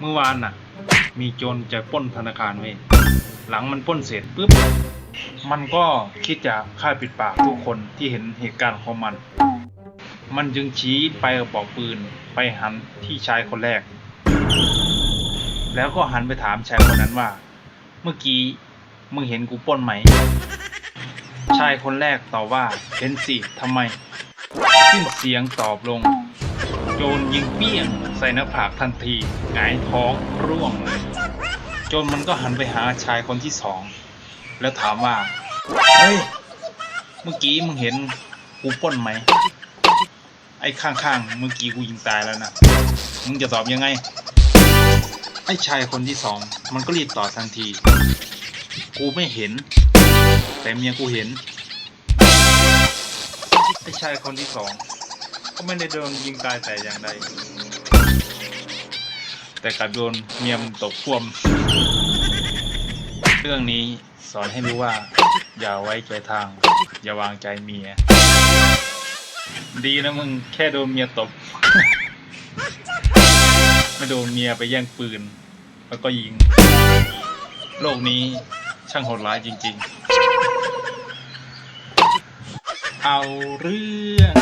เมื่อวานน่ะ มีโจรจะปล้นธนาคารเว้ยหลังมันปล้นเสร็จปุ๊บ มันก็คิดจะฆ่าปิดปากทุกคนที่เห็นเหตุการณ์ของมัน มันจึงชี้ไปกระบอกปืนไปหันที่ชายคนแรก แล้วก็หันไปถามชายคนนั้นว่า เมื่อกี้มึงเห็นกูปล้นไหม ชายคนแรกตอบว่าเห็นสิทำไม สิ้นเสียงตอบลง โจรยิงเปี้ยงใส่หน้าผากทันทีหงายท้องร่วงเลย โจรมันก็หันไปหาชายคนที่สอง แล้วถามว่า เฮ้ย เมื่อกี้มึงเห็นกูป้นไหม ไอ้ข้างๆ เมื่อกี้กูยิงตายแล้วนะ มึงจะตอบยังไง ไอ้ชายคนที่สอง มันก็รีบตอบทันที กูไม่เห็น แต่เมียกูเห็น ไอ้ชายคนที่สอง ก็ไม่ได้โดนยิงตายแต่อย่างใด แต่กลับโดนเมียมตกพ่วม เรื่องนี้สอนให้รู้ว่า อย่าไว้ใจทาง อย่าวางใจเมีย ดีนะมึงแค่โดนเมียตบ ไม่โดนเมียไปแย่งปืน แล้วก็ยิง โลกนี้ช่างโหดร้ายจริง ๆ เอาเรื่อง